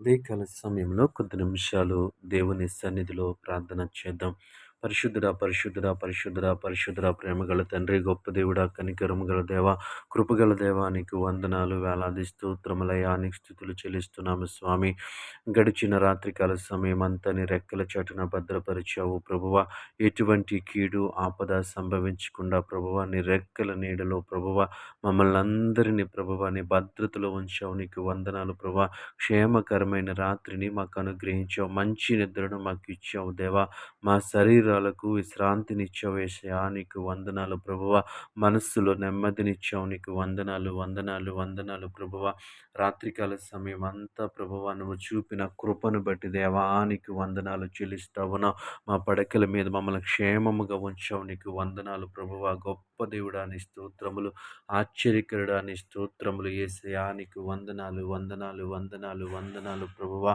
ఉదయకాల సమయంలో కొద్ది నిమిషాలు దేవుని సన్నిధిలో ప్రార్థన చేద్దాం. పరిశుద్ధుడ పరిశుద్ధుడ పరిశుద్ధుడ పరిశుద్ధుడ ప్రేమగల తండ్రి గొప్ప దేవుడ కనికరము గల దేవ కృపగల దేవానికి వందనాలు వేలాది స్తోత్రములయానికి స్థుతులు చెల్లిస్తున్నాము స్వామి. గడిచిన రాత్రికాల సమయం అంతా నీ రెక్కల చాటున భద్రపరిచావు ప్రభువ. ఎటువంటి కీడు ఆపద సంభవించకుండా ప్రభువ నీ రెక్కల నీడలో ప్రభువ మమ్మల్ని అందరినీ ప్రభువ నీ భద్రతలో ఉంచావు నీకు వందనాలు ప్రభా క్షేమకరమైన రాత్రిని మాకు అనుగ్రహించావు మంచి నిద్రను మాకు ఇచ్చావు దేవా. మా శరీరాలకు విశ్రాంతినిచ్చావు ఏసయా నీకు వందనాలు ప్రభువ. మనస్సులో నెమ్మదినిచ్చావు నీకు వందనాలు వందనాలు వందనాలు ప్రభువ. రాత్రికాల సమయం అంతా ప్రభువ నువ్వు చూపిన కృపను బట్టి దేవా నీకు వందనాలు చెల్లిస్తావునా మా పడకల మీద మమ్మల్ని క్షేమముగా ఉంచావు. నీకు వందనాలు ప్రభువ. గొప్ప దేవుడాని స్తోత్రములు ఆశ్చర్యకరుడాని స్తోత్రములు ఏసయానికి వందనాలు వందనాలు వందనాలు వందనాలు ప్రభువ.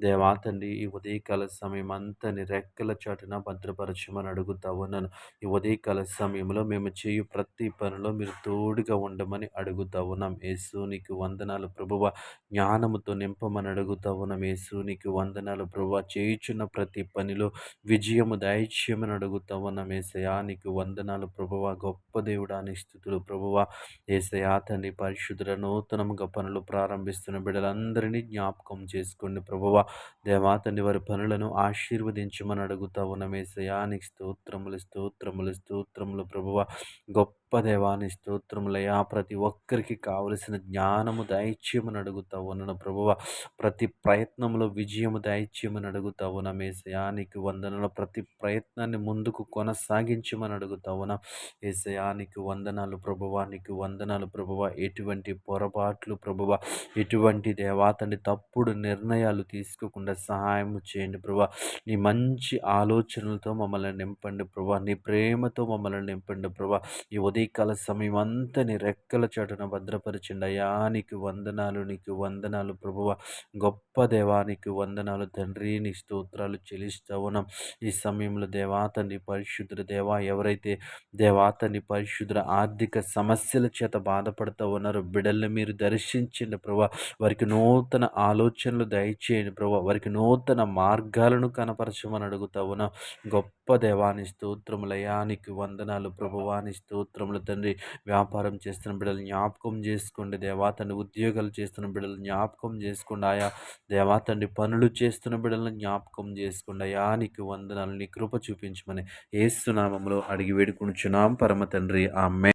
దేవా తండ్రి ఈ ఉదయకాల సమయం అంతా రెక్కల చాటున భద్రపరచమని అడుగుతా ఉన్నాను ఈ ఉదయకాల సమయంలో మేము చేయు ప్రతి పనిలో మీరు తోడుగా ఉండమని అడుగుతా ఉన్నాం యేసు నీకు వందనాలు ప్రభువ. జ్ఞానముతో నింపమని అడుగుతా ఉన్నాం యేసు నీకు వందనాలు ప్రభువ. చేయుచున్న ప్రతి పనిలో విజయము దైత్యమని అడుగుతా ఉన్నాం ఏసయా నీకు వందనాలు ప్రభువ. గొప్ప దేవుడాని స్థుతులు ప్రభువ. ఏసయా తండ్రి పరిశుద్ధుల నూతనముగా పనులు ప్రారంభిస్తున్న బిడ్డలందరినీ జ్ఞాపకం చేసుకోండి ప్రభువ. దేవా తండ్రి వారి పనులను ఆశీర్వదించమని అడుగుతా ఉన్నాం ఏసయానికి స్తోత్రములు స్తోత్రములు స్తోత్రములు ప్రభువ. గొప్ప దేవాని స్తోత్రములయ్యా. ప్రతి ఒక్కరికి కావలసిన జ్ఞానము దైత్యమని అడుగుతా ఉన్నాను ప్రభువ. ప్రతి ప్రయత్నంలో విజయము దైత్యమని అడుగుతా ఉన్నాం నీకు వందనలు. ప్రతి ప్రయత్నాన్ని ముందుకు కొనసాగించమని అడుగుతా ఏసయా నీకు వందనాలు ప్రభువానికి వందనాలు ప్రభువ. ఎటువంటి పొరపాట్లు ప్రభువ. ఎటువంటి దేవాతండి తప్పుడు నిర్ణయాలు తీసుకోకుండా సహాయం చేయండి ప్రభా నీ మంచి ఆలోచనలతో మమ్మల్ని నింపండి ప్రభా నీ ప్రేమతో మమ్మల్ని నింపండి ప్రభా ఈ ఉదయం ఉదయకాల సమయం అంతా నీ రెక్కల చాటున భద్రపరచండి. నీకు వందనాలు నీకు వందనాలు ప్రభువ. గొప్ప దేవానికి వందనాలు తండ్రి నీ స్తోత్రాలు చెల్లిస్తా ఉన్నాం ఈ సమయంలో దేవాతని పరిశుద్ర దేవా ఎవరైతే దేవాతని పరిశుద్ర ఆర్థిక సమస్యల చేత బాధపడుతూ ఉన్నారో బిడల్ని మీరు దర్శించండి ప్రభా వారికి నూతన ఆలోచనలు దయచేయండి ప్రభా వారికి నూతన మార్గాలను కనపరచమని అడుగుతా ఉన్నాం గొప్ప దేవాని స్తోత్రములయానికి వందనాలు ప్రభువాని స్తోత్రములు తండ్రి వ్యాపారం చేస్తున్న బిడ్డలు జ్ఞాపకం చేసుకోండి. దేవా తండ్రి ఉద్యోగాలు చేస్తున్న బిడ్డలు జ్ఞాపకం చేసుకోండి. ఆయా దేవా తండ్రి పనులు చేస్తున్న బిడ్డలను జ్ఞాపకం చేసుకోండి. అయానికి వందనాలు నీ కృప చూపించమని ఏసునామంలో అడిగి వేడుకుంటున్నాం పరమ తండ్రి ఆమె